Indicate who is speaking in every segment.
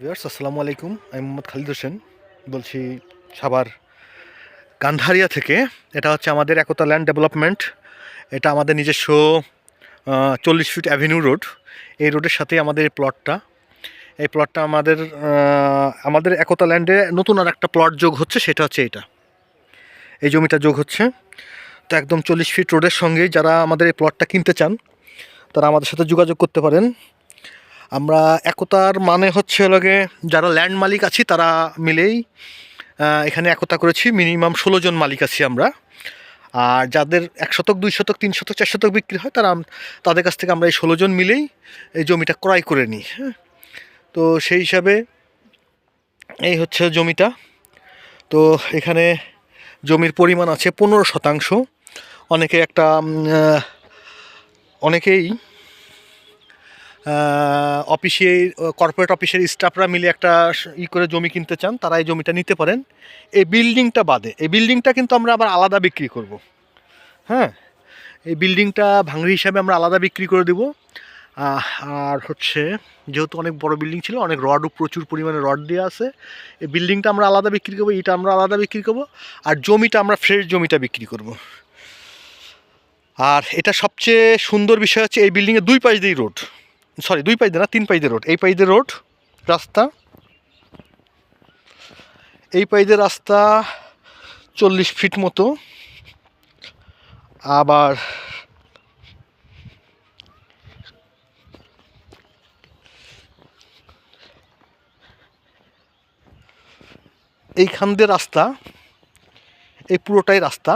Speaker 1: Viewers, আসসালামু আলাইকুম। আমি মোহাম্মদ খালিদ হোসেন, বলছি সাবার গান্ধারিয়া থেকে। এটা হচ্ছে আমাদের একতা ল্যান্ড ডেভেলপমেন্ট। এটা আমাদের নিজস্ব চল্লিশ ফিট অ্যাভিনিউ রোড। এই রোডের সাথে আমাদের এই প্লটটা। এই প্লটটা আমাদের আমাদের একতা ল্যান্ডে নতুন আর একটা প্লট যোগ হচ্ছে, সেটা হচ্ছে এটা। এই জমিটা যোগ হচ্ছে। তো একদম চল্লিশ ফিট রোডের সঙ্গেই যারা আমাদের এই প্লটটা কিনতে চান, তারা আমাদের সাথে যোগাযোগ করতে পারেন। আমরা একতার মানে হচ্ছে লগে যারা ল্যান্ড মালিক আছি তারা মিলেই এখানে একতা করেছি মিনিমাম ষোলো জন মালিক আছি আমরা। আর যাদের এক শতক, দুই শতক, তিন শতক, চার শতক বিক্রি হয়, তারা তাদের কাছ থেকে আমরা এই ষোলো জন মিলেই এই জমিটা ক্রয় করে নিই হ্যাঁ। তো সেই হিসাবে এই হচ্ছে জমিটা। তো এখানে জমির পরিমাণ আছে পনেরো শতাংশ। অনেকে একটা অনেকেই অফিসে কর্পোরেট অফিসের স্টাফরা মিলে একটা ই করে জমি কিনতে চান, তারা এই জমিটা নিতে পারেন। এই বিল্ডিংটা বাদে, এই বিল্ডিংটা কিন্তু আমরা আবার আলাদা বিক্রি করব। হ্যাঁ এই বিল্ডিংটা ভাঙড়ি হিসাবে আমরা আলাদা বিক্রি করে দেব। আর হচ্ছে, যেহেতু অনেক বড় বিল্ডিং ছিল, অনেক রডও প্রচুর পরিমাণে রড দেওয়া আছে, এই বিল্ডিংটা আমরা আলাদা বিক্রি করব, এটা আমরা আলাদা বিক্রি করব, আর জমিটা আমরা ফ্রেশ জমিটা বিক্রি করব। আর এটা সবচেয়ে সুন্দর বিষয় হচ্ছে, এই বিল্ডিংয়ের দুই পাশ দিয়েই রোড সরি, দুই পাশ দিয়ে না, তিন পাইদে রোড। এই পাশ দিয়ে রোড, রাস্তা। এই পাশ দিয়ে রাস্তা চল্লিশ ফিট মতো। আবার এইখান দিয়ে রাস্তা, এই পুরোটাই রাস্তা।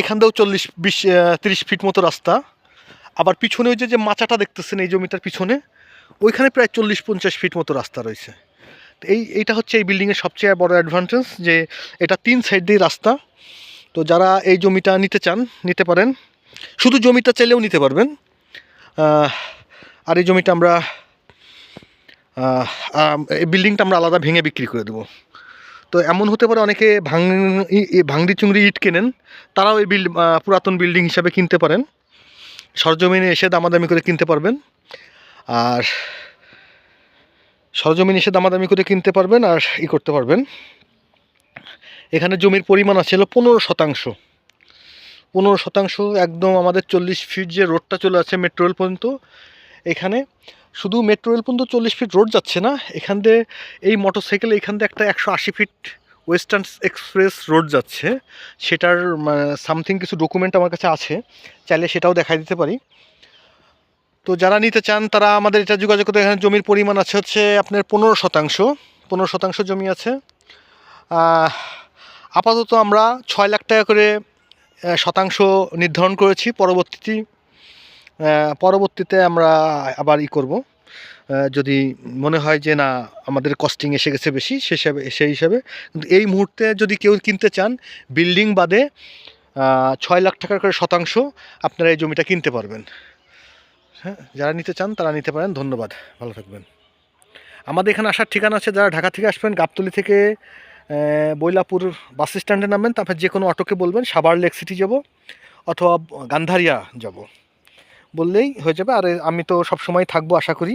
Speaker 1: এখান দিয়েও চল্লিশ, বিশ তিরিশ ফিট মতো রাস্তা। আবার পিছনে ওই যে মাচাটা দেখতেছেন, এই জমিটার পিছনে, ওইখানে প্রায় চল্লিশ পঞ্চাশ ফিট মতো রাস্তা রয়েছে। তো এই, এইটা হচ্ছে এই বিল্ডিংয়ের সবচেয়ে বড় অ্যাডভান্টেজ যে, এটা তিন সাইড দিয়ে রাস্তা। তো যারা এই জমিটা নিতে চান, নিতে পারেন। শুধু জমিটা চাইলেও নিতে পারবেন। আর এই জমিটা আমরা এই বিল্ডিংটা আমরা আলাদা ভেঙে বিক্রি করে দেবো। তো এমন হতে পারে অনেকে ভাং ই- চুংড়ি ইট কেনেন, তারাও এই বিল্ড পুরাতন বিল্ডিং হিসাবে কিনতে পারেন। সরজমিনে এসে দামাদামি করে কিনতে পারবেন। আর সরজমিনে এসে দামাদামি করে কিনতে পারবেন আর ই করতে পারবেন। এখানে জমির পরিমাণ আছে হলো পনেরো শতাংশ। পনেরো শতাংশ একদম আমাদের চল্লিশ ফিট যে রোডটা চলে আছে মেট্রো রেল পর্যন্ত। এখানে শুধু মেট্রো রেল পর্যন্ত চল্লিশ ফিট রোড যাচ্ছে না, এখান দিয়ে এই মোটরসাইকেল এখান দিয়ে একটা একশো আশি ফিট ওয়েস্টার্ন এক্সপ্রেস রোড যাচ্ছে, সেটার সামথিং কিছু ডকুমেন্ট আমার কাছে আছে, চাইলে সেটাও দেখাই দিতে পারি। তো যারা নিতে চান, তারা আমাদের এটা যোগাযোগ করতে, এখানে জমির পরিমাণ আছে হচ্ছে আপনার পনেরো শতাংশ পনেরো শতাংশ জমি আছে। আপাতত আমরা ছয় লাখ টাকা করে শতাংশ নির্ধারণ করেছি, পরবর্তীতে পরবর্তীতে আমরা আবার ই করব। যদি মনে হয় যে না, আমাদের কস্টিং এসে গেছে বেশি, সে হিসাবে সেই হিসাবে। কিন্তু এই মুহূর্তে যদি কেউ কিনতে চান বিল্ডিং বাদে ছয় লাখ টাকা করে শতাংশ আপনারা এই জমিটা কিনতে পারবেন। হ্যাঁ যারা নিতে চান তারা নিতে পারেন। ধন্যবাদ। ভালো থাকবেন। আমাদের এখানে আসার ঠিকানা আছে। যারা ঢাকা থেকে আসবেন, গাবতলি থেকে বৈলাপুর বাস স্ট্যান্ডে নামবেন। তারপর যে কোনো অটোকে বলবেন। সাভার লেক সিটি যাব, অথবা গান্ধারিয়া যাব। বললেই হয়ে যাবে। আর আমি তো সব সময় থাকব আশা করি।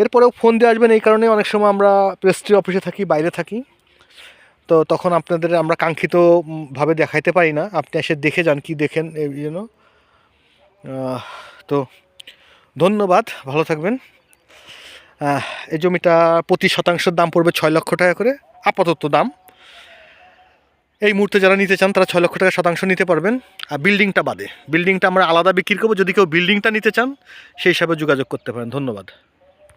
Speaker 1: এরপরেও ফোন দিয়ে আসবেন এই কারণে অনেক সময় আমরা প্রেস্ট্রি অফিসে থাকি, বাইরে থাকি। তো তখন আপনাদের আমরা কাঙ্ক্ষিতভাবে দেখাইতে পারি না। আপনি এসে দেখে যান কি দেখেন এই জন্য তো ধন্যবাদ, ভালো থাকবেন। এই জমিটা প্রতি শতাংশের দাম পড়বে ছয় লক্ষ টাকা করে, আপাতত দাম। এই মুহূর্তে যারা নিতে চান, তারা ছয় লক্ষ টাকা শতাংশ নিতে পারবেন। আর বিল্ডিংটা বাদে। বিল্ডিংটা আমরা আলাদা বিক্রি করব। যদি কেউ বিল্ডিংটা নিতে চান, সেই হিসাবে যোগাযোগ করতে পারেন। ধন্যবাদ।